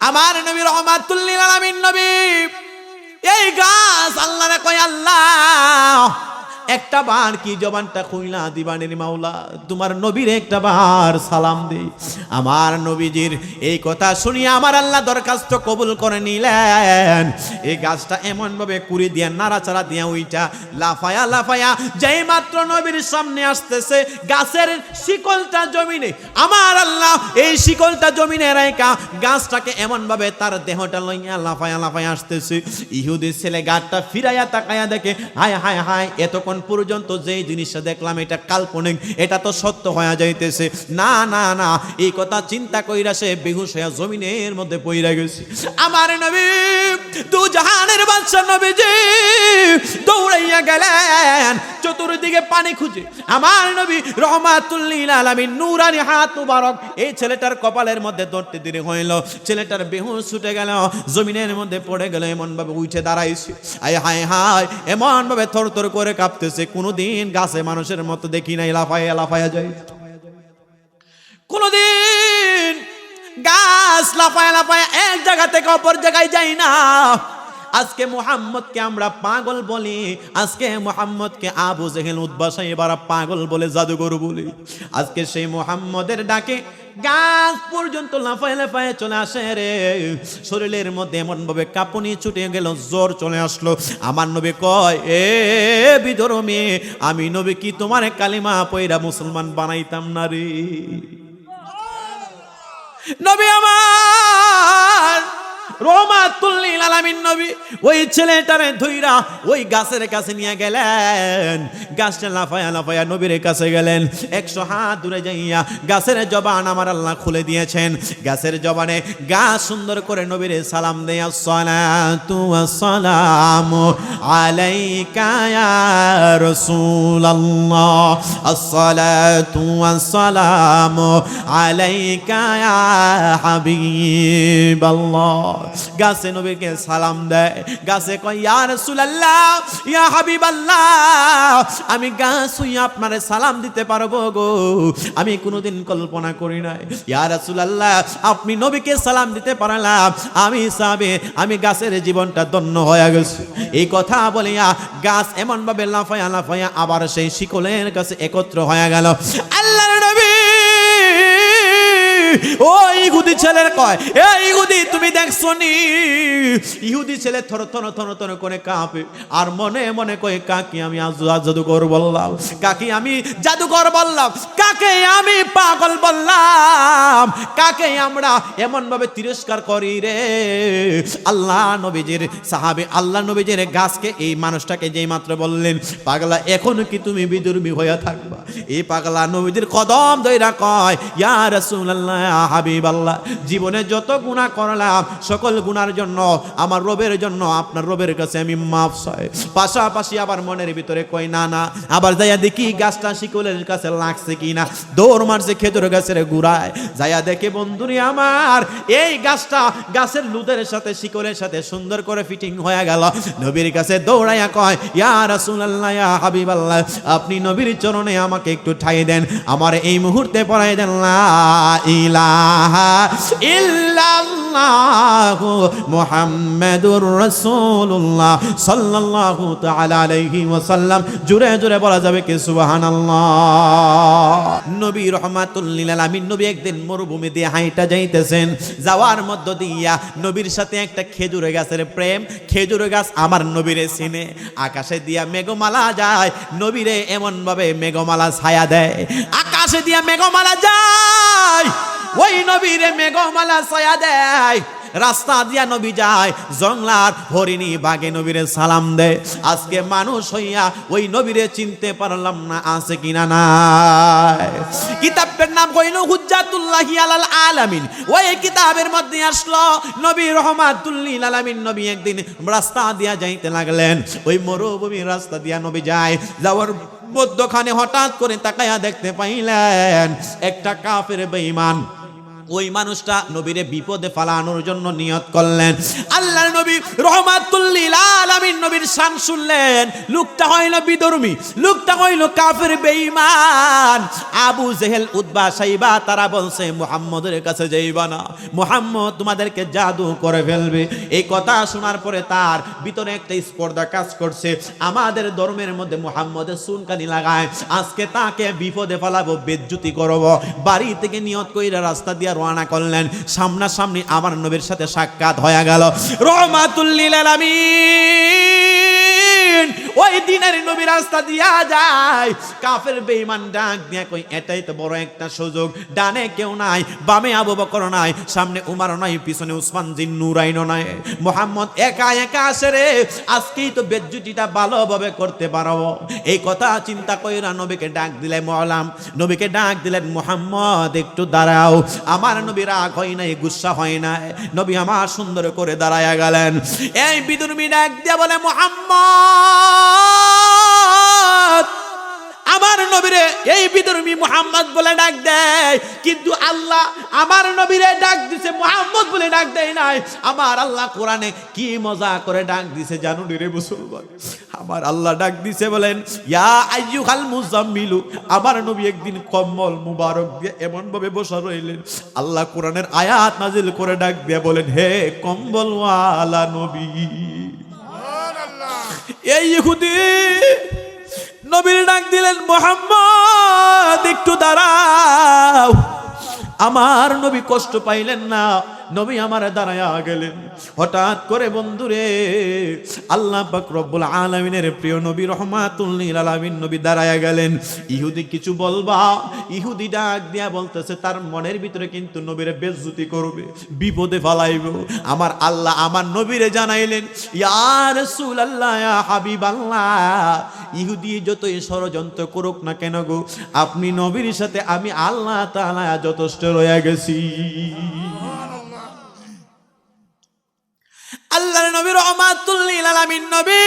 আমার নবী রহমাতুল্লিল আলামিন নবী। এই গাছ আল্লাহ কয় আল্লাহ। একটা বার কি জবানটা খুইলা দিবানের মাওলা? তোমার নবীর একটা বার সালাম দে। আমার নবীজির এই কথা শুনিয়ে আমার আল্লাহ দরখাস্ত কবুল করে নিলেন। এই গাছটা এমন ভাবে কুড়ি দিয়া, নাড়াচাড়া দিয়া উইটা লাফায়া লাফায়া যেই মাত্র নবীর সামনে আসতেছে, গাছের শিকলটা জমিনে। আমার আল্লাহ এই শিকলটা জমিনে রেখা গাছটাকে এমন ভাবে তার দেহটা লইয়া লাফায়া লাফায়া আসতেছে। ইহুদির ছেলে গাছটা ফিরাইয়া তাকায়া দেখে, হায় হায় হায়, এতক্ষণ পর্যন্ত যেই জিনিসটা দেখলাম, এটা কাল্পনিক, এটা তো সত্য হয়ে যাইতেছে। না না না, এই কথা চিন্তা কইরা সে বেহুশ হইয়া জমিনের মধ্যে পইরা গেছে। আমার নবী, দু জাহানের বাদশা নবীজি দৌড়াইয়া গেলেন, চতুর্দিকে পানি খুঁজে। আমার নবী রহমাতুল্লিল আলামিন, নূরানি হাত মুবারক, এই ছেলেটার কপালের মধ্যে ধরতে দেরি হইল। ছেলেটার বেহুশ ছুটে গেল, জমিনের মধ্যে পড়ে গেল এমন ভাবে উঠে দাঁড়াইছে। আয়, হায় হায় এমন ভাবে থর থর করে কাঁপতেছে কোনোদিন গাছে মানুষের মতো দেখি নাই, লাফায়া লাফায়া যায়। কোনোদিন গাছ লাফায় লাফায় এক জায়গা থেকে অপর জায়গায় যাই না। আজকে মোহাম্মদকে আমরা পাগল বলি আজকে মোহাম্মদকে আবু জেহেল উদ্বাসাই এবার পাগল বলে জাদুঘর বলি। আজকে সেই মোহাম্মদের ডাকে গাছ পর্যন্ত লাফায় লাফায় চলে আসে রে। শরীরের মধ্যে এমন ভাবে কাঁপুনি ছুটে গেল জ্বর চলে আসলো। আমার নবী কয় এ বিধর্মী আমি নবী কি তোমার কালিমা পয়রা মুসলমান বানাইতাম না রে? নবী আমার রহমাতুল্লিল আলামিন নবী, ওই ছেলেটারে ধইরা ওই গাছের কাছে নিয়ে গেলেন। গাছটা লাফায়া লাফায়া নবীর কাছে গেলেন। একশো হাত দূরে যাইয়া গাছের জবান আমার আল্লাহ খুলে দিয়েছেন। গাছের জবানে গাছ সুন্দর করে নবীর সালাম দেয়া, সালাতু সালাম আলাইকা ইয়া রাসূলুল্লাহ। আসসালাতু ওয়াসসালাম আলাইকা ইয়া হাবিবাল্লাহ। গাছে নবীকে সালাম দেয়, গাছে কয়, ইয়া রাসূলুল্লাহ, ইয়া আমি গাছ হইয়া আপনারে সালাম দিতে পারব গো। আমি কোনোদিন কল্পনা করি নাই। ইয়া রাসূলুল্লাহ, আপনি নবীকে সালাম দিতে পারলাম। আমি সাবে, আমি গাছের জীবনটা ধন্য হয়ে গেছে। এই কথা বলিয়া গাছ এমন ভাবে লাফায়া লাফায়া আবার সেই শিকলের কাছে একত্র হয়ে গেল। আল্লাহর নবী, ওই গুদি ছেলের কয় এ ইহুদি তুমি দেখছ নি ইহুদি ছেলে থর থর থর থর করে কাঁপে। আর মনে মনে কয়, কাকি, আমি জাদুকর বললাম। কাকি, আমি জাদুকর বললাম। কাকে আমি পাগল বললাম? কাকে আমরা এমন ভাবে তিরস্কার করি রে? আল্লাহ নবীজির সাহাবে, আল্লাহ নবীজির গাছকে এই মানুষটাকে যেই মাত্র বললেন, পাগলা, এখন কি তুমি বিদুর্মী হইয়া থাকবা? এই পাগলা নবীজির কদম দইরা কয়, ইয়া রাসূলুল্লাহ হাবিব আল্লাহ জীবনে যত গুনাহ করলাম সকল গুনার জন্য, আমার রবের জন্য, আপনার রবের কাছে আমি মাফ চাই। পাশাপাশি আবার মনের ভিতরে কই, না না, আবার যাইয়া দেখি গাছটা শিকলের কাছে লাগছে কি না দৌড় মারছে খেজুর গাছের গুড়ায়। যাইয়া দেখে, বন্ধুরি আমার, এই গাছটা গাছের লুদের সাথে, শিকলের সাথে সুন্দর করে ফিটিং হয়ে গেল। নবীর কাছে দৌড়াইয়া কয়, ইয়া রাসূলুল্লাহ, ইয়া হাবিবাল্লাহ, আপনি নবীর চরণে আমাকে একটু ঠাই দেন। আমার এই মুহূর্তে পড়াই দেন লা ইলাহা ইল্লাল্লাহু। মুহাম্মাদুর রাসূলুল্লাহ সাল্লাল্লাহু তাআলা আলাইহি ওয়াসাল্লাম। জুরে জুরে বলা যাবে কি, সুবহানাল্লাহ। নবী রহমাতুল আলামিন, নবী একদিন মরুভূমি দিয়ে হাইটা যাইতেছেন। যাওয়ার মধ্য দিয়া নবীর সাথে একটা খেজুর গাছের প্রেম। খেজুর গাছ আমার নবীরে চিনে। আকাশে দিয়া মেঘমালা যায়, নবীরে এমন ভাবে মেঘমালা ছায়া দেয়। আকাশে দিয়া মেঘমালা যায়, ওই নবীরে মেঘমালা ছায়া দেয়। রাস্তা দিয়া নবী যায়, জংলার হরিণী বাগে নবীরে সালাম দেয়। আজকে মানুষ হইয়া ওই নবীরে চিনতে পারলাম না, আছে কিনা নাই। কিতাবের নাম কইল হুজ্জাতুল্লাহি আলাল আলামিন। ওই কিতাবের মধ্যে আসলো, নবী রহমাতুল্লিল আলামিন নবী একদিন রাস্তা দিয়া যাইতে লাগলেন। ওই মরুভূমির রাস্তা দিয়া নবী যায়, যাওয়ার মধ্যখানে হঠাৎ করে তাকায়া দেখতে পাইলেন, একটা কাফের বেঈমান ওই মানুষটা নবীরে বিপদে ফালানোর জন্য নিয়ত করলেন। আল্লাহ নবী তোমাদেরকে জাদু করে ফেলবে। এই কথা শোনার পরে তার ভিতরে একটা স্পর্ধা কাজ করছে। আমাদের ধর্মের মধ্যে মুহাম্মদের সুনকানি লাগায়। আজকে তাকে বিপদে ফেলাবো, বেজ্জুতি করব। বাড়ি থেকে নিয়ত কইরা রাস্তা দিয়ে রওনা করলেন। সামনাসামনি আমার নবীর সাথে সাক্ষাৎ হয়ে গেল। রহমাতুল্লিল আলামিন আলামিন ওই দিনের নবী রাস্তা দিয়া যায়। কাফের বেঈমান ডাক দিয়া কই এটাই তো বড় একটা সুযোগ। ডানে কেউ নাই, বামে আবু বকর নাই, সামনে উমার নাই, পিছনে উসমান জিন নুরাইন নাই। মোহাম্মদ একা একা আসে রে। আজকেই তো বেজ্জুটিটা ভালোভাবে করতে পারব এই কথা চিন্তা কইরা নবীকে ডাক দিলে মলাম নবীকে ডাক দিলেন মোহাম্মদ, একটু দাঁড়াও। আমার নবী রাগ হয় নাই, গুসা হয় নাই। নবী আমার সুন্দর করে দাঁড়ায়া গেলেন। এই বিদুর্মী ডাক দিয়া বলে, মোহাম্মদ! আমার নবীরে এই বিধর্মী মোহাম্মদ বলে ডাক দেয়, কিন্তু আল্লাহ আমার নবীরে ডাক দিছে মোহাম্মদ বলে ডাক দেয় নাই। আমার আল্লাহ কোরআনে কি মজা করে ডাক দিছে জানো রে মুসলমান? আমার আল্লাহ ডাক দিছে বলেন, ইয়া আইয়ুহাল মুজাম্মিলু আমার নবী একদিন কম্বল মুবারক দিয়ে এমন ভাবে বসা রইলেন। আল্লাহ কোরআনের আয়াত নাজিল করে ডাক দিয়ে বলেন, হে কম্বল কম্বলওয়ালা নবী এই ইহুদি নবীর ডাক দিলেন মোহাম্মদ একটু দাঁড়াও। আমার নবী কষ্ট পাইলেন না। নবী আমার দাঁড়ায়া গেলেন। হঠাৎ করে বন্ধুরে, আল্লাহ পাক আলামিনের প্রিয় নবী রহমাতুল্লিল আলামিন নবী দাঁড়ায়া গেলেন। ইহুদি কিছু বলবা? ইহুদি ডাক দিয়া বলতেছে, তার মনের ভিতরে কিন্তু নবীরে বেজ্জুতি করবে, বিপদে ফালাইব। আমার আল্লাহ আমার নবীরে জানাইলেন ইয়ার সুল রাসূলুল্লাহ হাবিব আল্লাহ ইহুদি যতই ষড়যন্ত্র করুক না কেন গো, আপনি নবীর সাথে আমি আল্লাহ তাআলা যথেষ্ট রয়ে গেছি। আল্লাহর নবী রহমাতুল্লিল আলামিন নবী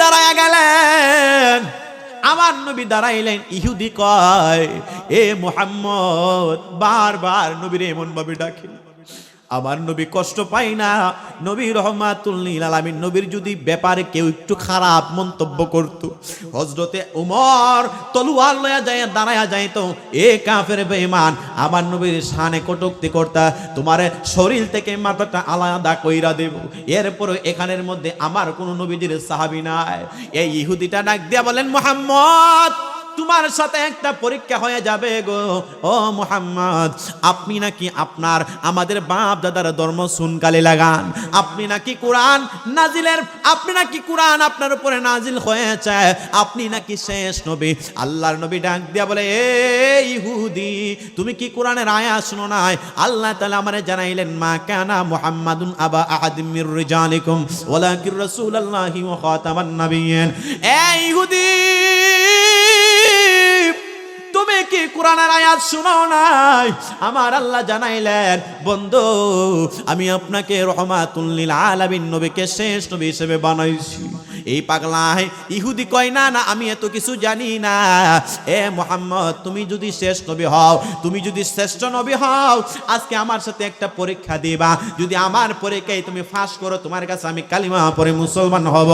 দাঁড়ায় গেলেন। আমার নবী দাঁড়াইলেন, ইহুদি কয়, এ মোহাম্মদ, বারবার নবীর এমন ভাবে ডাকে আমার নবী কষ্ট পাই না। নবী রহমাতুল্লিল আলামিন নবীর যদি ব্যাপারে কেউ একটু খারাপ মন্তব্য করত হজরতে উমর তলুয়ার লয়া যায়, দাঁড়ায়া যাইত, এ কাফের বেমান আমার নবীর শানে কটুক্তি করতা, তোমার শরীর থেকে মাথাটা আলাদা কইরা দেব। এরপরে এখানের মধ্যে আমার কোনো নবীজির সাহাবি নাই। এই ইহুদিটা ডাক দিয়া বলেন, মোহাম্মদ তোমার সাথে একটা পরীক্ষা হয়ে যাবে গো। ও মোহাম্মদ, আপনি নাকি আপনার আমাদের বাপ দাদার ধর্ম সুনকালে লাগান? আপনি নাকি কোরআন নাজিলের, আপনি নাকি কোরআন আপনার উপরে নাজিল হয়েছে? আপনি নাকি শেষ নবী? আল্লাহর নবী ডাক দিয়া বলে, এ ইহুদি, তুমি কি কোরআনের আয়া শুনো নাই? আল্লাহ তাআলা আমারে জানাইলেন, মা কানা মুহাম্মাদুন আবা আহাদিম মির রিজালিকুম ওয়ালাকির রাসূলুল্লাহি ওয়া খাতামান নাবিয়্যিন। এ কি কোরআনের আয়াত শোনাও নাই? আমার আল্লাহ জানাইলেন, বন্ধু, আমি আপনাকে রহমাতুল্লিল আলামিন নবীকে শেষ নবী হিসেবে বানাইছি। এই পাগলায় ইহুদি কয়, না না, আমি এত কিছু জানি না। এ মোহাম্মদ, তুমি যদি শেষ নবী হও, তুমি যদি শ্রেষ্ঠ নবী হও, আজকে আমার সাথে একটা পরীক্ষা দিবা। যদি আমার পরীক্ষায় তুমি ফাঁস করো, তোমার কাছে আমি কালিমা পরে মুসলমান হব।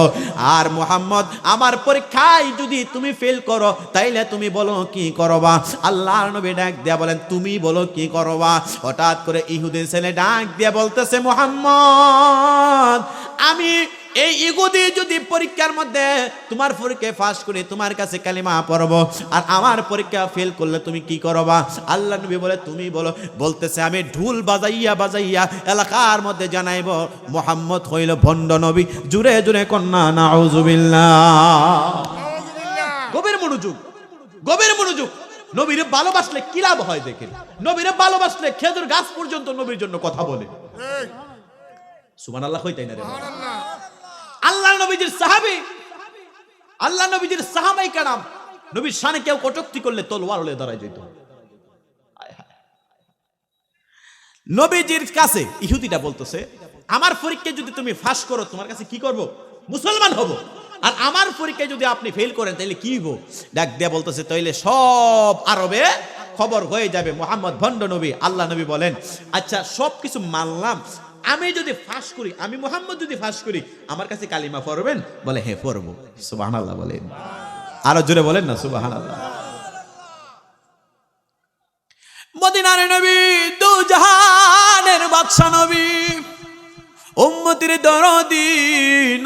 আর মোহাম্মদ, আমার পরীক্ষায় যদি তুমি ফেল করো, তাইলে তুমি বলো কি করবা? আল্লাহ নবী ডাক দিয়া বলেন, তুমি বলো কি করবা? হঠাৎ করে ইহুদি ছেলে ডাক দিয়া বলতেছে, মোহাম্মদ, আমি এই ইগুদি যদি পরীক্ষার মধ্যে তোমার পরীক্ষায় ফাঁস করে তোমার কাছে কালিমা পড়ব আর আমার পরীক্ষা ফেল করলে তুমি কি করবা? আল্লাহ নবী বলে তুমি বলো। বলতেছে আমি ঢুল বাজাইয়া বাজাইয়া এলাকার মধ্যে জানাইব মোহাম্মদ হইল ভণ্ড নবী। জুড়ে জুড়ে কন্যা নাউজুবিল্লাহ। গভীর মনোযোগ গভীর মনোযোগ। নবীরে ভালোবাসলে কি লাভ হয় দেখেন? নবীরে ভালোবাসলে খেজুর গাছ পর্যন্ত নবীর জন্য কথা বলে। সুমান আল্লাহ হইতাই না রে আল্লাহ নবীজির সাহাবি। আল্লাহ নবীজির সাহাবাই কারাম নবীর সানে কেউ কটুক্তি করলে তলোয়ার হলে দাঁড়ায় যেত। নবীজির কাছে ইহুদিটা বলতেছে, আমার পরীক্ষায় যদি তুমি ফাঁস করো, তোমার কাছে কি করব? মুসলমান হব। আর আমার পরীক্ষায় যদি আপনি ফেল করেন, তাহলে কি হব ডাক দিয়া বলতেছে, তাইলে সব আরবে খবর হয়ে যাবে। মোহাম্মদ ভণ্ড নবী। আল্লাহ নবী বলেন আচ্ছা সব কিছু মানলাম আমি যদি ফাঁস করি, আমি মোহাম্মদ যদি ফাঁস করি, আমার কাছে কালিমা পড়বেন? বলে হ্যাঁ পড়ব। সুবাহ আল্লাহ বলেন। আরও জোরে বলেন না সুবাহ আল্লাহ মদিনার নবী দু জাহানের বাদশা নবী উম্মতির দরদি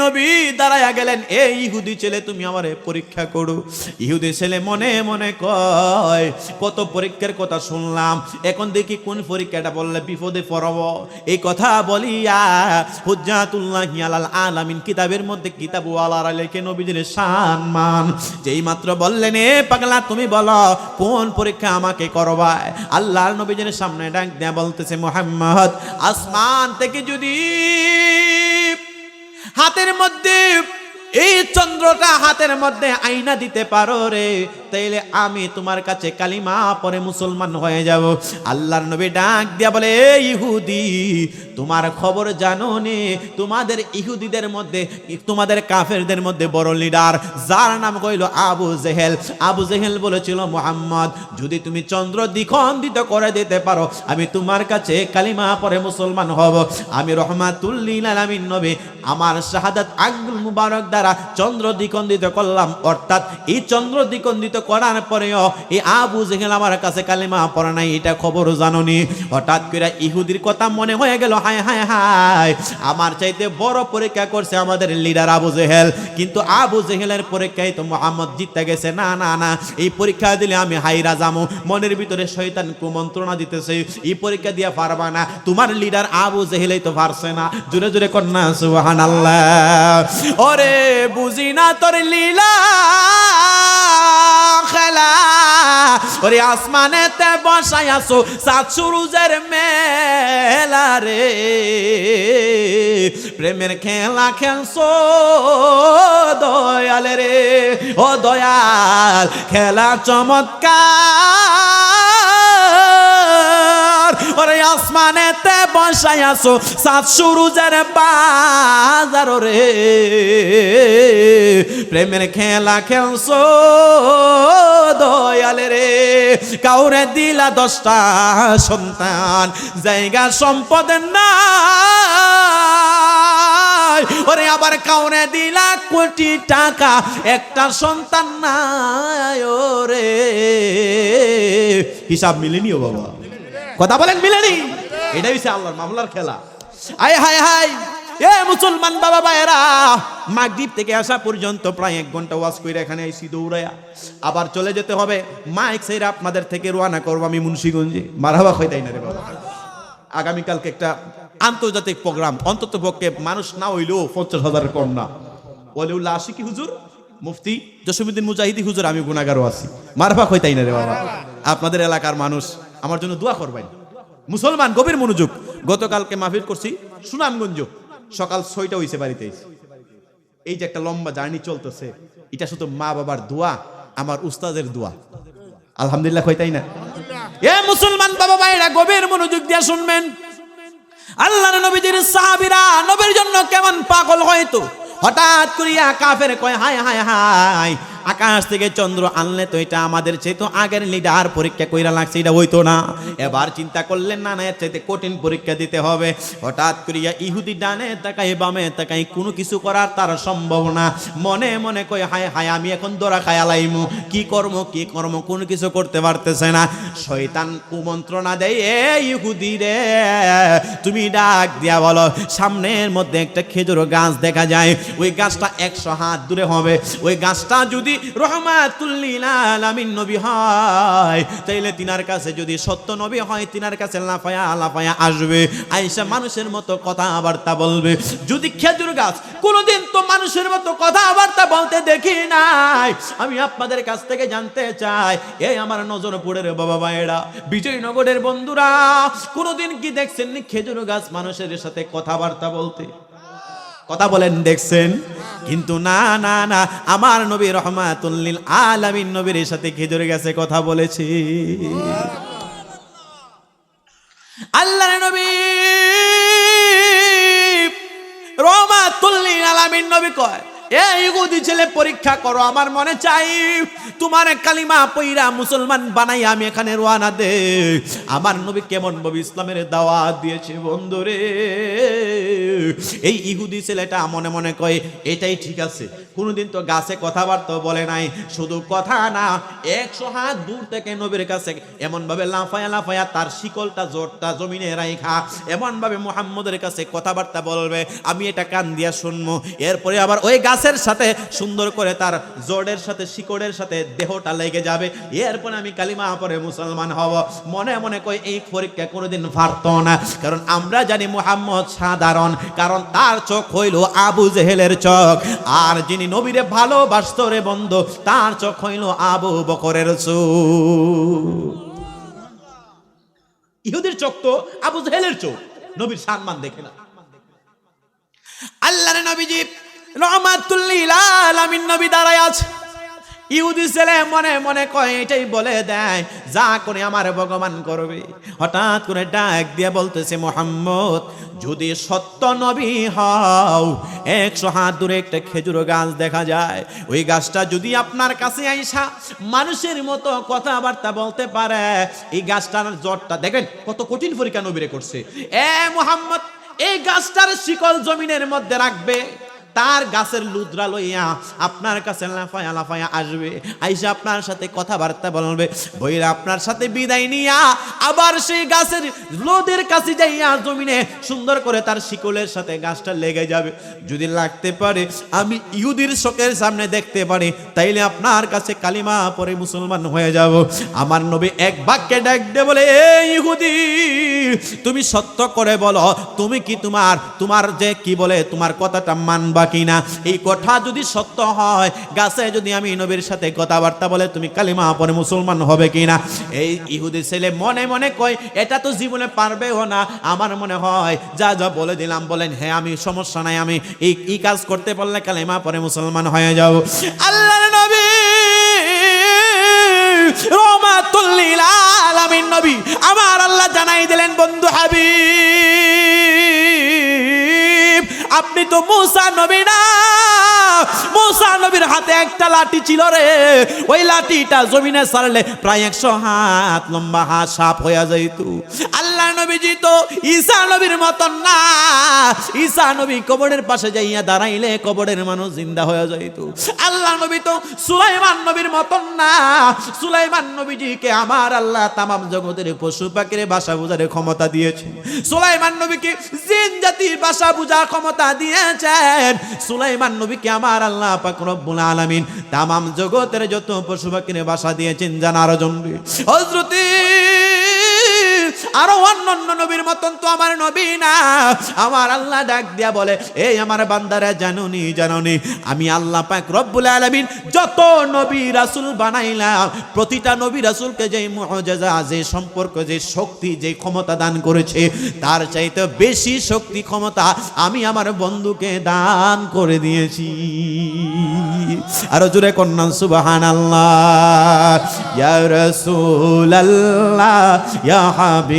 নবী দাঁড়ায়া গেলেন, এ ইহুদি ছেলে, তুমি আমারে পরীক্ষা করো। ইহুদি ছেলে মনে মনে কয়, কত পরীক্ষার কথা শুনলাম, এখন দেখি কোন পরীক্ষাটা? বললে, বিপদে পড়ব। এই কথা বলিয়া হুজ্জাতুল্লাহ আলাল আলামিন কিতাবের মধ্যে কিতাব ওয়ালারা লেখে নবীজির সম্মান। যেই মাত্র বললেন, এ পাগলা, তুমি বলো, কোন পরীক্ষা আমাকে করবায়? আল্লাহর নবীজির সামনে ডাক দেয়া বলতেছে, মোহাম্মদ, আসমান থেকে যদি হাতের মধ্যে এই চন্দ্রটা হাতের মধ্যে আইনা দিতে পারো রে, তাইলে আমি তোমার কাছে কালিমা পরে মুসলমান হয়ে যাব। আল্লাহর নবী ডাক দিয়া বলে, "এ ইহুদি, তোমার খবর জানো নে, তোমাদের ইহুদিদের মধ্যে, তোমাদের কাফেরদের মধ্যে বড় লিডার যার নাম কইল আবু জেহেল। আবু জেহেল বলেছিল, মোহাম্মদ, যদি তুমি চন্দ্র দ্বিখণ্ডিত করে দিতে পারো, আমি তোমার কাছে কালিমা পরে মুসলমান হব। আমি রহমাতুল্লিল আলামিন নবী, আমার শাহাদাত আঙ্গুল মুবারক দ্বারা চন্দ্র দ্বিখণ্ডিত করলাম, অর্থাৎ এই চন্দ্র দ্বিখণ্ডিত করার পরেও এই আবু জেহেল আমার কাছে কালিমা পড়ে নাই, এটা খবর জাননি। হঠাৎ করে ইহুদির কথা মনে হয়ে গেল, হায় হায় হায়, আমার চাইতে বড় পরীক্ষা করছে আমাদের লিডার আবু জেহেল। কিন্তু আবু জেহেলের পরীক্ষায় তো মোহাম্মদ জিততে গেছে, না না না, এই পরীক্ষা দিলে আমি হাইরা যামু মনের ভিতরে শয়তান কুমন্ত্রণা দিতেছে, এই পরীক্ষা দিয়ে পারবা না, তোমার লিডার আবু জেহেলেই তো পারছে না, জোরে জোরে কন্যা সুহান ওরে বুঝি না তোর লীলা, খেলা। ওরে আসমানেতে বসাই আসো সাত সুরুজের মেলা রে। প্রেমের খেলা খেলছো, দয়াল রে। ও দয়াল, খেলা চমৎকার। ওরে আসমানেতে বসাই আসো সাত সুরুজের বাজার রে। প্রেমের খেলা খেলছো দয়ালে রে। কাউরে দিলা দশটা সন্তান, জায়গা সম্পদ নাই। ওরে আবার কাউরে দিলা কোটি টাকা, একটা সন্তান নাই ওরে। হিসাব মিলেনি ও বাবা। কথা বলেন মিলেনি? এটাই হচ্ছে আল্লাহর মামলার খেলা। আয় হায় হায়, এ মুসলমান বাবা ভাইয়েরা মাগদ্বীপ থেকে আসা পর্যন্ত প্রায় এক ঘণ্টা ওয়াজ করে এখানে এসি দৌড়াইয়া। আবার চলে যেতে হবে। মাইক সেইরা আপনাদের থেকে রোয়ানা করব আমি মুন্সিগঞ্জে। মারাবা হয় তাই না রে বাবা? আগামীকালকে একটা আন্তর্জাতিক প্রোগ্রাম। অন্তত পক্ষে মানুষ না হইলেও পঞ্চাশ হাজারের কম না। ওলিউল্লাহ আশিকি হুজুর? মুফতি জসিমুদ্দিন মুজাহিদি হুজুর, আমি গুণাগারও আছি। মারফা হয় তাই না রে বাবা? আপনাদের এলাকার মানুষ আমার জন্য দোয়া করবেন। মুসলমান গভীর মনোযোগ। গতকালকে মাহফিল করছি সুনামগঞ্জ। সকাল ছয়টা হইছে বাড়িতে। এই যে একটা লম্বা জার্নি চলতেছে এটা শুধু মা বাবার দোয়া আমার উস্তাদের দোয়া। আলহামদুলিল্লাহ কই তাই না? এ মুসলমান বাবা ভাইরা গভীর মনোযোগ দিয়ে শুনবেন। আল্লাহর নবীজির সাহাবীরা নবীর জন্য কেমন পাগল হয়তো হঠাৎ করিয়া কাফের কয় হায় হায় হায়। আকাশ থেকে চন্দ্র আনলে তো এটা আমাদের তো আগের লিডার পরীক্ষা কইরা লাগছে, এটা হইতো না। এবার চিন্তা করলেন, না না, এর চাইতে কঠিন পরীক্ষা দিতে হবে। হঠাৎ করিয়া ইহুদি ডানে তাকাই বামে তাকাই কোনো কিছু করার তার সম্ভব না। মনে মনে কয়, হায় হায়, আমি এখন দরা খায়ালাইমু কি কর্ম কি কর্ম, কোনো কিছু করতে পারতেছে না। শয়তান কুমন্ত্রণা দেয়, এ ইহুদি রে, তুমি ডাক দিয়া বলো, সামনের মধ্যে একটা খেজুর গাছ দেখা যায়। ওই গাছটা একশো হাত দূরে হবে। ওই গাছটা যদি রহমাতুল্লিল আলামিন নবী হয়, তাইলে তিনার কাছে যদি সত্য নবী হয়, তিনার কাছে লাফায়া লাফায়া আসবে। আইসা মানুষের মতো কথাবার্তা বলবে। যদি খেজুর গাছ কোনোদিন তো মানুষের মতো কথাবার্তা বলতে দেখি নাই, আমি আপনাদের কাছ থেকে জানতে চাই এই আমার নজর পড়ে বাবা ভাইয়েরা, বিজয়নগরের বন্ধুরা, কোনোদিন কি দেখছেন খেজুর গাছ মানুষের সাথে কথাবার্তা বলতে? কথা বলেন, দেখছেন? কিন্তু না না না, আমার নবী রহমাতুল্লিল আলামিন নবীর সাথে খেজুর গেছে কথা বলেছি? আল্লাহর নবী রহমাতুল্লিল আলামিন নবী কয়, এই ছেলে, পরীক্ষা করো, আমার মনে চাই তোমার কালিমা পইরা মুসলমান বানাই আমি এখানে রোয়ানা দে। আমার নবী কেমন ভাবে ইসলামের দাওয়াত দিয়েছে বন্ধুরে। এই ইহুদি ছেলেটা মনে মনে কয়, এটাই ঠিক আছে। কোনোদিন তো গাছে কথাবার্তা বলে নাই। শুধু কথা না, একশো হাত দূর থেকে নবীর কাছে এমন ভাবে লাফায়া লাফায়া তার শিকলটা জোরটা জমিনে রাইখা এমন ভাবে মুহাম্মদের কাছে কথাবার্তা বলবে, আমি এটা কান দিয়া শুনব। এরপরে আবার ওই গাছের সাথে সুন্দর করে তার জোরের সাথে, শিকড়ের সাথে দেহটা লেগে যাবে। এরপরে আমি কালিমা পরে মুসলমান হব। মনে মনে কই এই পরীক্ষা কোনোদিন পারত না। কারণ আমরা জানি মুহাম্মদ সাধারণ। কারণ তার চোখ হইল আবু জেহেলের চোখ। আর যিনি নবীরে ভালোবাসত রে বন্ধু, তার চোখ হইল আবু বকরের চোখ। ইহুদির চোখ তো আবু জেহেলের চোখ, নবীর সম্মান দেখে না। আল্লাহর নবীজি রহমাতুল্লিল আলামিন নবী দাঁড়ায় আছে। ইহুদি ছেলে মনে মনে কয়, এটাই বলে দেয়, যা করে আমার ভগবান করবে। হঠাৎ করে ডাক দিয়ে বলতেছে, মোহাম্মদ, যদি সত্য নবী হও, একশো হাত দূরে একটা খেজুর গাছ দেখা যায়। ওই গাছটা যদি আপনার কাছে আইসা মানুষের মতো কথাবার্তা বলতে পারে, এই গাছটার জ্বরটা দেখেন কত কঠিন পরীক্ষা নবীরে করছে। এ মোহাম্মদ, এই গাছটার শিকল জমিনের মধ্যে রাখবে। তার গাছের লুদ্রা লইয়া আপনার কাছে লাফায়া লাফায়া আসবে। আইসা আপনার সাথে কথাবার্তা বলবে। বইরা আপনার সাথে বিদায় নিয়া আবার সেই গাছের লোদের কাছে যাইয়া জমিনে সুন্দর করে তার শিকলের সাথে গাছটা লেগে যাবে। যদি লাগতে পারে, আমি ইহুদির শোকের সামনে দেখতে পারি, তাইলে আপনার কাছে কালিমা পরে মুসলমান হয়ে যাব। আমার নবী এক বাক্যে ডাক দে বলে ইহুদি, তুমি সত্য করে বলো, তুমি কি তোমার তোমার যে কি বলে, তোমার কথাটা মানবা? কিনা? এই কথা যদি সত্য হয়, গাছে যদি আমি নবীর সাথে কথাবার্তা বলে, তুমি কালিমা পরে মুসলমান হবে কিনা? এই ইহুদি ছেলে মনে মনে কয়, এটা তো জীবনে পারবেও না। আমার মনে হয়, যা যা বলে দিলাম, বলেন হ্যাঁ আমি, সমস্যা নাই, আমি এই এই কাজ করতে পারলে কালিমা পরে মুসলমান হয়ে যাও আল্লাহর নবী রহমাতুল্লিল আলামিন নবী, আমার আল্লাহ জানাই দিলেন, বন্ধু হাবিব। আপনি তো মুসা নবী না। মুসা নবীর হাতে একটা লাঠি ছিল রে। ওই লাঠিটা জমিনে সারলে প্রায় একশো হাত লম্বা হাত সাপ হয়ে যাইত। আল্লাহ নবীজি তো ঈসা নবীর মতন না। ঈসা নবী কবরের পাশে যাইয়া দাঁড়াইলে কবরের মানুষ জিন্দা হয়ে যাইত। আল্লাহ নবী তো সুলাইমান নবীর মতন না। সুলাইমান নবীজিকে আমার আল্লাহ তামাম জগতের পশু পাখির ভাষা বোঝার ক্ষমতা দিয়েছে। সুলাইমান নবীকে জিন জাতির ভাষা বোঝার ক্ষমতা দিয়েছেন। সুলাইমান নবীকে আমার আল্লাহ পাক রব্বুল আলামিন তামাম জগতের যত পশু পাখির বাসা দিয়েছেন জানার জন্য। হযরতে আরও অন্যান্য নবীর মতন তো আমার নবী না। আমার আল্লাহ ডাক দিয়া বলে, এই আমার বান্দারা, জানুনি জানুনি, আমি আল্লাহ পাক রব্বুল আলামিন যত নবী রাসূল বানাইলাম, প্রতিটা নবী রাসূলকে যে মুআজিজা যে সম্পর্ক, যে শক্তি, যে ক্ষমতা দান করেছে, তার চাইতে বেশি শক্তি, ক্ষমতা আমি আমার বন্ধুকে দান করে দিয়েছি। আরও জোরে কন্যা, সুবহানাল্লাহ। ইয়া রাসূলাল্লাহ, ইয়া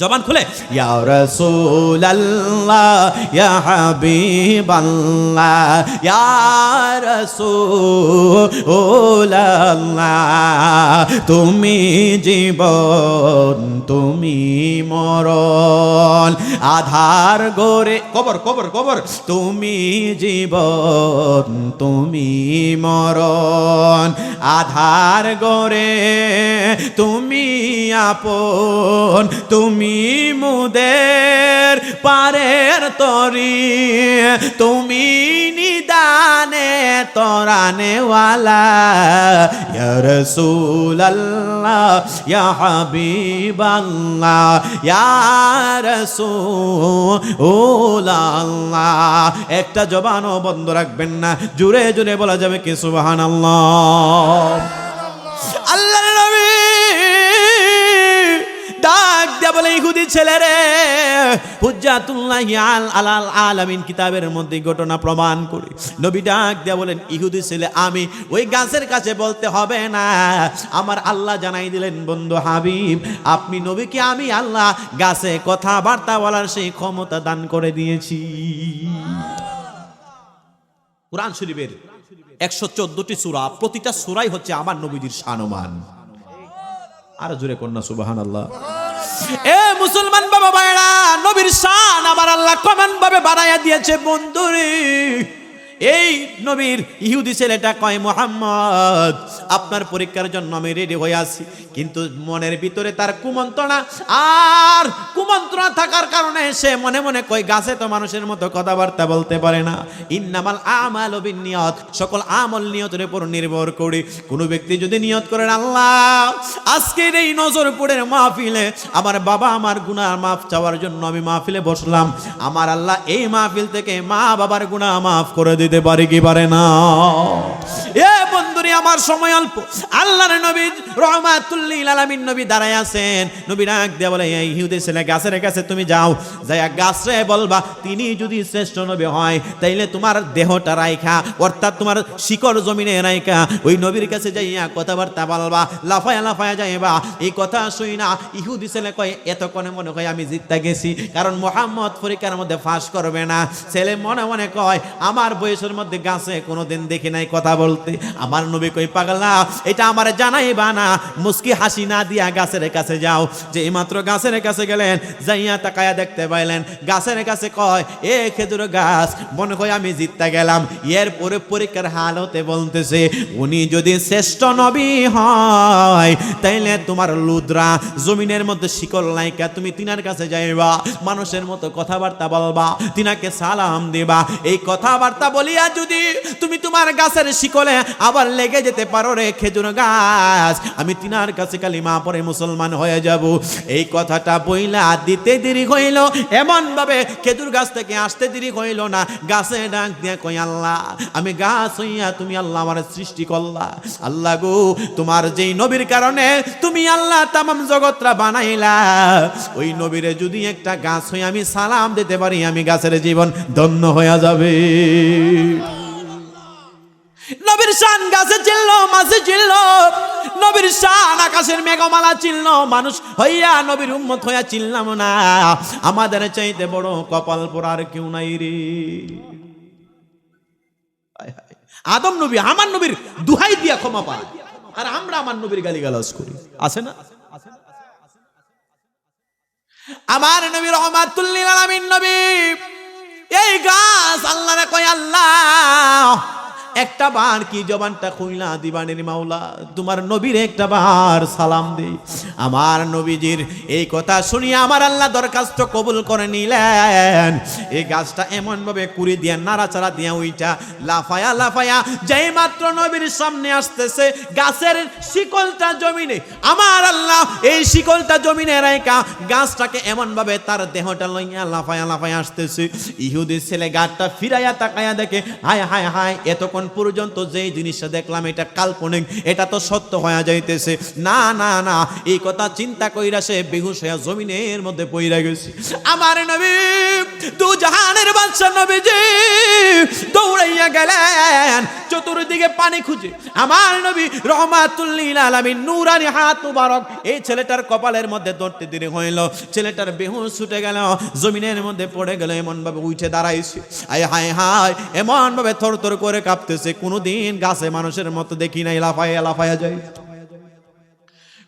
জবান খুলে। ইয়া রাসূলাল্লাহ, ইয়া হাবিবাল্লাহ, ইয়া রাসূলাল্লাহ, তুমি জীবন, তুমি মরণ, আধার গরে কবর কবর কবর, তুমি জীবন, তুমি মরণ, আধার গরে তুমি আপন, তুমি মুদের পারের তরি, তুমি নিদানে তরানেওয়ালা। ইয়া ইয়া একটা জবানও বন্ধ রাখবেন না, জুড়ে জুড়ে বলা যাবে কি সুবহানাল্লাহ। বলে, ইহুদি ইহুদি ছেলে রে হুজ্জাতুল্লাহ আল, আলাল আলামিন কিতাবের মধ্যে ঘটনা প্রমাণ করে। নবী ডাক দেয়া বলেন, ইহুদি ছেলে, আমি ওই গাছের কাছে বলতে হবে না। আমার আল্লাহ জানাই দিলেন, বন্ধু হাবিব, আপনি নবীকে আমি আল্লাহ গাছে কথাবার্তা বলার সেই ক্ষমতা দান করে দিয়েছি। কোরআন শরীফের একশো চোদ্দটি সুরা, প্রতিটা সুরাই হচ্ছে আমার নবীজির সানমান। আর জোরে কন্যা সুবাহান আল্লাহ এ মুসলমান বাবা ভাইরা নবীর শান আমার আল্লাহ কমান ভাবে বাড়াইয়া দিয়েছে বন্ধুরে। এই নবীর ইহুদি ছেলেটা কয়, মোহাম্মদ, আপনার পরীক্ষার জন্য আমি রেডি হয়ে আছি। কিন্তু মনের ভিতরে তার কুমন্ত্রণা আর কুমন্ত্রণা থাকার কারণে সে মনে মনে কয়, গাছে তো মানুষের মতো কথাবার্তা বলতে পারে না। ইন্নামাল আমাল নিয়ত সকল আমল নিয়তের উপর নির্ভর করে। কোনো ব্যক্তি যদি নিয়ত করেন আল্লাহ, আজকের এই নজর নজরপুরের মাহফিলে আমার বাবা আমার গুনাহ মাফ চাওয়ার জন্য আমি মাহফিলে বসলাম। আমার আল্লাহ এই মাহফিল থেকে মা বাবার গুনাহ মাফ করে দিতে পারে কি পারে না? আমার সময় অল্প। নবী রহমাতুল্লিল আলামিন নবী দাঁড়ায় আছেন। নবী বলে, এই ইহুদি ছেলে, গাছের কাছে তুমি যাও। যাইয়া গাছে বলবা, তিনি যদি শ্রেষ্ঠ নবী হয়, তাইলে তোমার দেহটা রাইখা, অর্থাৎ তোমার শিকড় জমিনে রাইখা। ওই নবীর কাছে যাইয়া কথাবার্তা বলবা, লাফায়া লাফায়া যাইবা। এই কথা শুই না। ইহুদি ছেলে কয়, এতক্ষণে মনে হয় আমি জিততে গেছি, কারণ মোহাম্মদ পরীক্ষার মধ্যে ফাঁস করবে না। ছেলে মনে মনে কয়, আমার বয়সের মধ্যে গাছে কোনোদিন দেখি নাই কথা বলতে। আমার নবী কই, পাগলা এটা আমার জানাই বা না। মুস্কি হাসি না দিয়া গাছের কাছে যাও। যে এইমাত্র গাছের কাছে গেলেন, যাইয়া তাকায়া দেখতে পাইলেন, গাছের কাছে কয়, এ খেজুর গাছ, মনে হয় আমি জিততে গেলাম। এর পরে পরীক্ষার হালতে বলতেছে, উনি যদি শ্রেষ্ঠ নবী হয়, তাইলে তোমার লুদ্রা জমিনের মধ্যে শিকল নাইকা তুমি তিনার কাছে যাইবা, মানুষের মতো কথাবার্তা বলবা, তিনাকে সালাম দিবা। এই কথাবার্তা বলিয়া যদি তুমি তোমার গাছের শিকলে আবার লেগে যেতে পারো রে খেজুর গাছ, আমি তিনার কাছে কালিমা পরে মুসলমান হয়ে যাব। এই কথাটা বইলা দিতে দেরি হইল এমন ভাবে খেজুর গাছ থেকে আসতে দেরি হইল না। গাছে ডাক দিয়া কই আল্লাহ, আমি গাছ হইয়া তুমি আল্লাহ আমার সৃষ্টি করলা। আল্লাহ গো, তোমার যেই নবীর কারণে তুমি আল্লাহ তামাম জগৎরা বানাইলা। ওই নবীরে যদি একটা গাছ হয়ে আমি সালাম দিতে পারি, আমি গাছের জীবন ধন্য হয়ে যাবে। নবীর শান গাছে চিল্ল মাছে চিল্ল নবীর শান আকাশের মেঘমালা চিল্ল মানুষ হইয়া নবীর উম্মত হইয়া চিল্লাম না। আমাদের চাইতে বড় কপাল পোড়ার কেউ নাই রে। আদম নবী, আমার নবীর দুহাই দিয়া ক্ষমা পায় আর আমরা আমার নবীর গালিগালাজ করি। আছে না? আমার নবী রহমাতুল্লিল আলামিন নবী। এই গাছ আল্লাহ কয় আল্লাহ একটা বার কি জবানটা খুইলা দিবানের মাওলা? তোমার নবীর একটা বার সালাম দে। আমার নবীজির এই কথা শুনিয়ে আমার আল্লাহ দরখাস্ত কবুল করে নিলেন। এই গাছটা এমন ভাবে কুড়ি দিয়ে, নাড়াচাড়া দিয়া ওইটা লাফায়া লাফায়া যেই মাত্র নবীর সামনে আসতেছে, গাছের শিকলটা জমিনে। আমার আল্লাহ এই শিকলটা জমিনে রেখা গাছটাকে এমন ভাবে তার দেহটা লইয়া লাফায়া লাফায়া আসতেছে। ইহুদির ছেলে গাছটা ফিরাইয়া তাকায়া দেখে, হায় হায় হায়, এতক্ষণ পর্যন্ত যেই জিনিসটা দেখলাম, এটা কাল্পনিক, এটা তো সত্য হয়ে যাইতেছে। না না না, এই কথা চিন্তা কইরা সে বেহুশ হইয়া জমিনের মধ্যে পইরা গেছে। আমার নবী, দু জাহানের বাদশা নবীজি দৌড়াইয়া গেলেন, চতুর্দিকে পানি খুঁজে। আমার নবী রহমাতুল্লিল আলামিন, নূরানি হাত মুবারক, এই ছেলেটার কপালের মধ্যে ধরতে দেরি হইল। ছেলেটার বেহুশ ছুটে গেল, জমিনের মধ্যে পড়ে গেল এমন ভাবে উঠে দাঁড়াইছে। আয়, হায় হায় এমন ভাবে থর থর করে কাঁপতেছে কোনোদিন গাছে মানুষের মতো দেখি নাই লাফায়া লাফায়া যায়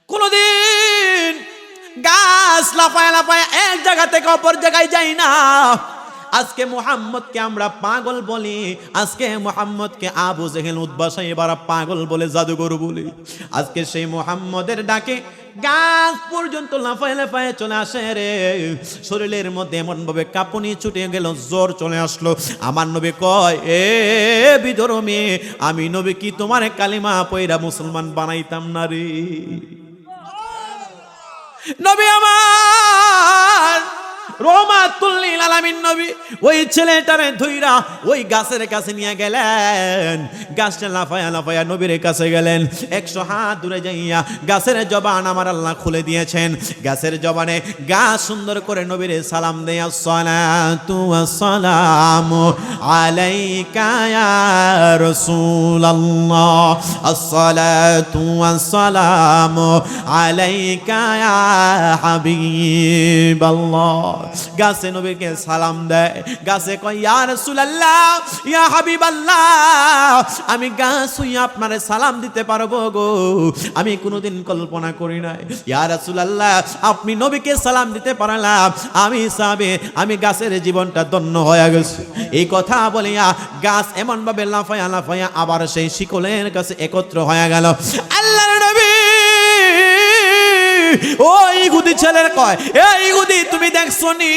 কোনোদিন গাছ লাফায়া লাফায়া এক জায়গা থেকে অপর জায়গায় যাই না। আজকে মোহাম্মদকে আমরা পাগল বলি, আজকে মোহাম্মদকে আবু জেহেল উদ্বাসা এবার পাগল বলে জাদুঘর বলি। আজকে সেই মোহাম্মদের ডাকে গাছ পর্যন্ত লাফায় লাফায় চলে আসে রে। শরীরের মধ্যে এমন ভাবে কাঁপুনি ছুটে গেল জ্বর চলে আসলো। আমার নবী কয় এ বিধর্মী আমি নবী কি তোমার কালিমা পয়রা মুসলমান বানাইতাম না রে? নবী আমার রহমাতুল্লিল আলামিন নবী, ওই ছেলেটারে ধইরা ওই গাছের কাছে নিয়ে গেলেন। গাছটা লাফায়া লাফায়া নবীর কাছে গেলেন। একশো হাত দূরে যাইয়া গাছের জবান আমার আল্লাহ খুলে দিয়েছেন। গাছের জবানে গাছ সুন্দর করে নবীর সালাম দেয়া, সালাতু সালাম আলাইকা ইয়া রাসূলুল্লাহ। আসসালাতু ওয়াসসালাম আলাইকা ইয়া হাবিবাল্লাহ। গাছে নবীকে সালাম দেয়, গাছে কয়, ইয়া রাসূলুল্লাহ, ইয়া হাবিবাল্লাহ, আমি গাছ হইয়া আপনারে সালাম দিতে পারব গো। আমি কোনোদিন কল্পনা করি নাই। ইয়া রাসূলুল্লাহ, আপনি নবীকে সালাম দিতে পারলাম। আমি সাবে আমি গাছের জীবনটা ধন্য হয়ে গেছে। এই কথা বলিয়া গাছ এমন ভাবে লাফায়া লাফায়া আবার সেই শিকলের কাছে একত্র হয়ে গেল। আল্লাহর নবী ও ইহুদি ছেলের কয়, এ ইহুদি, তুমি দেখছ নি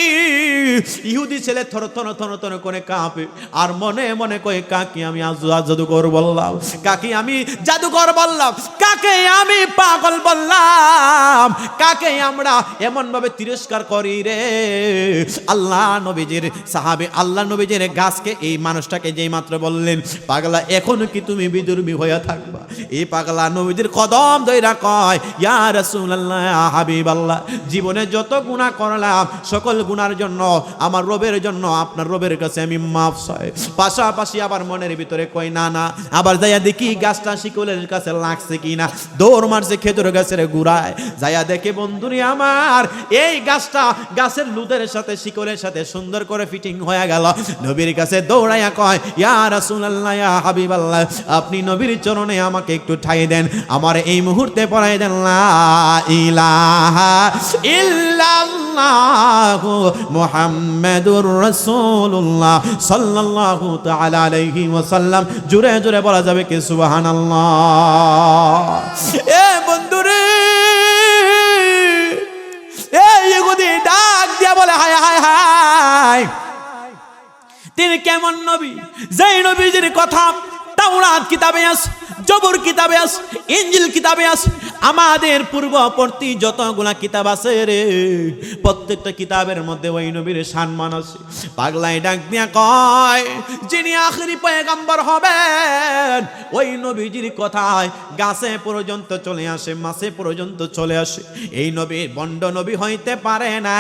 ইহুদি ছেলে থর থর থর থর করে কাঁপে, আর মনে মনে কয়, কাকি, আমি আজ জাদুকর বললাম, কাকি, আমি জাদুকর বললাম, কাকে আমি পাগল বললাম, কাকে আমরা এমন ভাবে তিরস্কার করি রে? আল্লাহ নবীজির সাহাবে, আল্লাহ নবীজির গাছকে এই মানুষটাকে যেই মাত্র বললেন, পাগলা, এখন কি তুমি বিদুর্মী হইয়া থাকবা? এই পাগলা নবীজির কদম দইরা কয়, ইয়া রাসূলুল্লাহ ইয়া হাবিবাল্লাহ, জীবনে যত গুনাহ করলাম, সকল গুনার জন্য, আমার রবের জন্য, আপনার রবের কাছে আমি মাফ চাই। পাশাপাশি আবার মনের ভিতরে কই, না না, আবার যাইয়া দেখি গাছটা শিকলের কাছে লাগছে কিনা, দৌড় মারছে খেজুর গাছের গুড়ায়। যাইয়া দেখে, বন্ধুরি আমার, এই গাছটা গাছের লুদের সাথে, শিকলের সাথে সুন্দর করে ফিটিং হয়ে গেল। নবীর কাছে দৌড়াইয়া কয়, ইয়া রাসূলুল্লাহ, ইয়া হাবিবাল্লাহ, আপনি নবীর চরণে আমাকে একটু ঠাই দেন, আমার এই মুহূর্তে পড়াই দেন, লা ইলাহা ইল্লাল্লাহ বলা যাবে এ বন্ধুরে ডাক দিয়া বলে, হায় হায় হায়। তিনি কেমন নবী? যেই নবীজির কথা তাওরাত কিতাবে আছে জবর কিতাবে আছে ইঞ্জিল কিতাবে আছে আমাদের পূর্ববর্তী যতগুলা কিতাব আছে রে, প্রত্যেকটা কিতাবের মধ্যে ওই নবীর সম্মান আছে। পাগলাই ডাক দিয়া কয়, যিনি আখরি পয়গাম্বর হবেন, ওই নবীজির কথায় গাছে পর্যন্ত চলে আসে মাসে পর্যন্ত চলে আসে। এই নবী বন্ড নবী হইতে পারে না।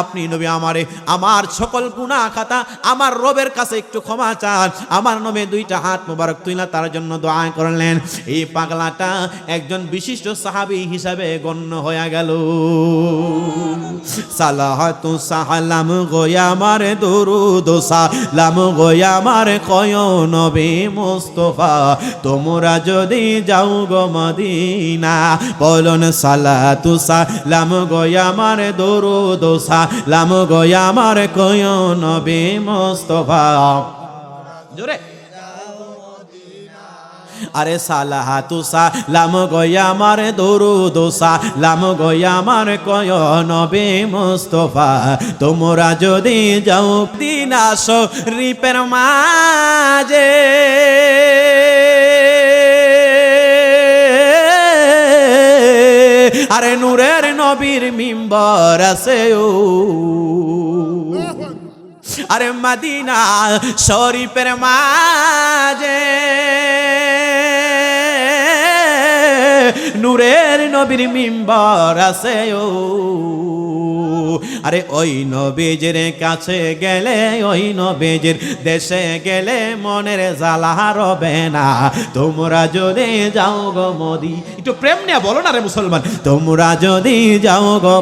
আপনি নবী আমারে, আমার সকল গুনাহ খাতা আমার রবের কাছে একটু ক্ষমা চান। আমার নবী দুইটা হাত মোবারক তুইলা তার জন্য দোয়া করলেন। এই পাগলাটা একজন বিশিষ্ট সাহাবী হিসাবে গণ্য হয়ে গেল। সালাহাতু সাহালাম গোয়া মারে দরুদ সালাম গোয়া মারে কয় নবী মুস্তফা, তোমরা যদি যাও গো মদিনা, বলন সালাতু সালাম গোয়া মারে দরুদ সালাম কয় নবী মুস্তফা। জোরে। আরে সালাহা তুসা লাম গয়া আমার দরু দোসা লাম গয়া আমার কয় নবে মুস্তফা, তোমরা যদি যাও দিন আসো রিপের মাঝে। আরে নূরের নবীর মিম্বর আছে ও। আরে মদিনা শরীফের মাঝে। নূরের নবীর মিম্বর আছে ও। আরে ওই নবীজের কাছে গেলে, ওই নবীজের দেশে গেলে মনের জ্বালা রবে না। তোমরা যদি যাও গো মোদি, একটু প্রেম নিয়ে বলো না রে মুসলমান। তোমরা যদি যাও গো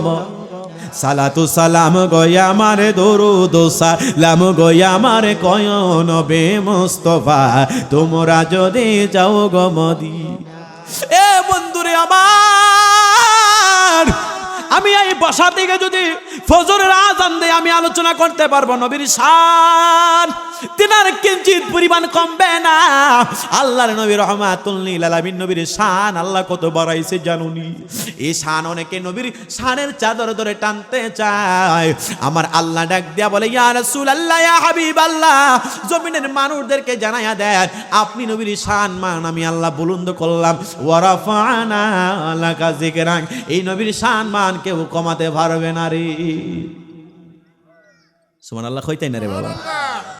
সালাতু সালাম গয়া মারে দরু দোসা লাম গয়া মারে কয় নবে মোস্তফা। তোমরা যদি যাও গো মদি আমার। আমি এই বসা থেকে যদি ফজরের আজান দিয়ে আমি আলোচনা করতে পারব, নবীর শান। তিনার কিঞ্চিত পরিমাণ কমবে না। আল্লাহর নবী রহমাতুল্লিল আলামিন নবীর শান, আল্লাহ কত বাড়াইছে জানুনি। এই শান অনেকে নবীর শানের চাদর ধরে টানতে চায়। আমার আল্লাহ ডাক দিয়া বলে, ইয়া রাসূলুল্লাহ, ইয়া হাবিবাল্লাহ। জমিনের মানুষদেরকে জানাইয়া দেন, আপনি নবীর শান মান, আমি আল্লাহ বুলন্দ করলাম। ওয়ারাফানা লাকা যিকরাক এই নবীর শান মান কেউ কমাতে পারবে না রে। সুমান আল্লাহ কইতাই না রে বাবা।